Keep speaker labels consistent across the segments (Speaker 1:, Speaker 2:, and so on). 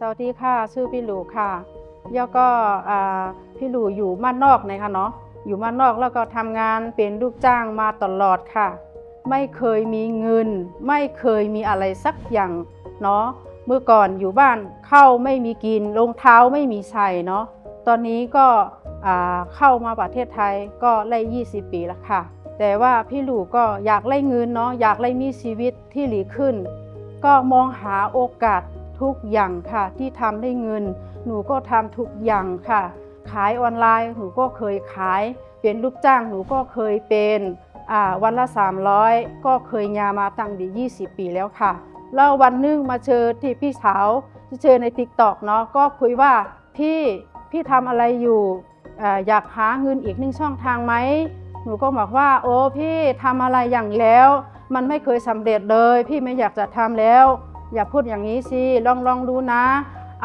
Speaker 1: สวัสดีค่ะ ชื่อพี่หลูค่ะแล้วก็พี่หลูอยู่บ้านนอกนะคะเนาะอยู่บ้านนอกแล้วก็ทำงานเป็นลูกจ้างมาตลอดค่ะ ไม่เคยมีเงิน ไม่เคยมีอะไรสักอย่างเนาะเมื่อก่อนอยู่บ้านเข้าไม่มีกินรองเท้าไม่มีใส่เนาะตอนนี้ก็เข้ามาประเทศไทยก็ไล่20 ปีแล้วค่ะ แต่ว่าพี่หลูก็อยากไล่เงินเนาะอยากไล่มีชีวิตที่ดีขึ้น ก็มองหาโอกาส ทุกอย่างค่ะ ที่ทำได้เงิน หนูก็ทำทุกอย่างค่ะ ขายออนไลน์หนูก็เคยขาย เป็นลูกจ้างหนูก็เคยเป็นวันละ 300 ก็เคยงามาตั้งดี 20 ปีแล้วค่ะ แล้ววันนึงมาเจอที่พี่สาวที่เจอในติ๊กตอกเนาะก็คุยว่าพี่พี่ทำอะไรอยู่อ่อยากหาเงินอีกหนึ่งช่องทางไหมหนูก็บอกว่า โอ้พี่ทำอะไรอย่างแล้ว มันไม่เคยสำเร็จเลย พี่ไม่อยากจะทำแล้ว อย่าพูดอย่างนี้สิลองลองดูนะ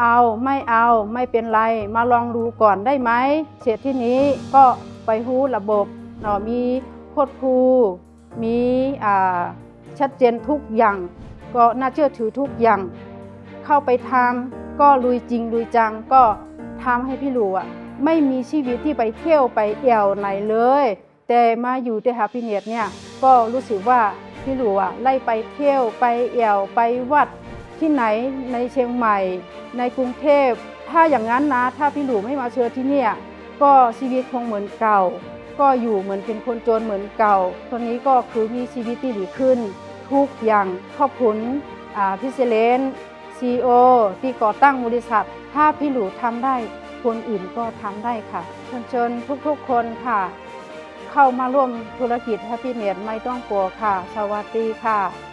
Speaker 1: เอาไม่เอาไม่เป็นไร มาลองดูก่อนได้ไหมเสร็จที่นี้ก็ไปฮู้ระบบเนาะมีโคดครูมีชัดเจนทุกอย่าง ก็น่าเชื่อถือทุกอย่าง เข้าไปทำก็ลุยจริงลุยจังก็ทำให้พี่หลูอะไม่มีชีวิตที่ไปเที่ยวไปเอี่ยวไหนเลย แต่มาอยู่ที่ฮาพิเนตเนี่ยก็รู้สึกว่าพี่หลูอะไล่ไปเที่ยวไปเอี่ยวไปวัด ที่ไหนในเชียงใหม่ ในกรุงเทพ ถ้าอย่างนั้นนะ ถ้าพี่หลูไม่มาเชิญที่เนี่ย ก็ชีวิตคงเหมือนเก่า ก็อยู่เหมือนเป็นคนจนเหมือนเก่า ตอนนี้ก็คือมีชีวิตที่ดีขึ้น ทุกอย่างขอบคุณพี่เซเลนซีโอที่ก่อตั้งบริษัท ถ้าพี่หลูทำได้คนอื่นก็ทำได้ค่ะเชิญเชิญทุกๆคนค่ะ เข้ามาร่วมธุรกิจแฮปปี้เน็ตไม่ต้องกลัวค่ะ สวัสดีค่ะ